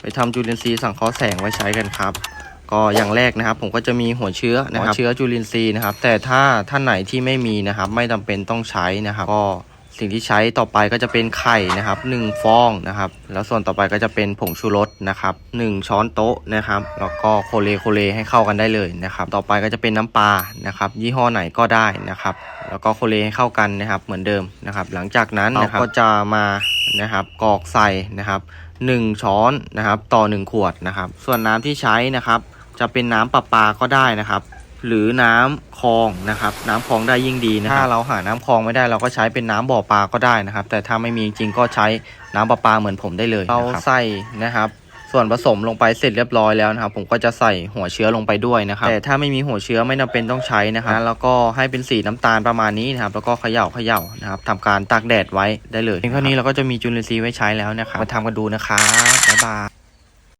ไปทำจุลินทรีย์สังเคราะห์แสงไว้ใช้กันครับ ก็อย่างแรกนะครับ ผมก็จะมีหัวเชื้อนะครับหัวเชื้อจุลินทรีย์นะครับ แต่ถ้าท่านไหนที่ไม่มีนะครับ ไม่จำเป็นต้องใช้นะครับ ก็สิ่งที่ใช้ต่อไปก็จะเป็นไข่นะครับหนึ่งฟองนะครับ แล้วส่วนต่อไปก็จะเป็นผงชูรสนะครับหนึ่งช้อนโต๊ะนะครับ แล้วก็โคเลโคเลให้เข้ากันได้เลยนะครับ ต่อไปก็จะเป็นน้ำปลานะครับ ยี่ห้อไหนก็ได้นะครับ แล้วก็โคเลให้เข้ากันนะครับ เหมือนเดิมนะครับ หลังจากนั้นเราก็จะมา นะครับกรอกใส่นะครับ1ช้อนนะครับต่อ 1 ขวดนะครับ ส่วนน้ำที่ใช้นะครับจะเป็นน้ำประปาก็ได้นะครับ หรือน้ำคลองนะครับ น้ำคลองได้ยิ่งดีนะครับถ้าเราหาน้ำคลองไม่ได้เราก็ใช้เป็นน้ำบ่อปลาก็ได้นะครับ แต่ถ้าไม่มีจริงก็ใช้น้ำประปาเหมือนผมได้เลยเราใส่นะครับ ส่วนผสมลงไปเสร็จเรียบร้อยแล้วนะครับผมก็จะใส่หัวเชื้อลงไปด้วยนะครับแต่ถ้าไม่มีหัวเชื้อไม่จำเป็นต้องใช้นะครับแล้วก็ให้เป็นสีน้ำตาลประมาณนี้นะครับแล้วก็เขย่าเขย่านะครับทำการตากแดดไว้ได้เลยเพียงเท่านี้เราก็จะมีจุลินทรีย์ไว้ใช้แล้วนะครับมาทำกันดูนะครับบ๊ายบาย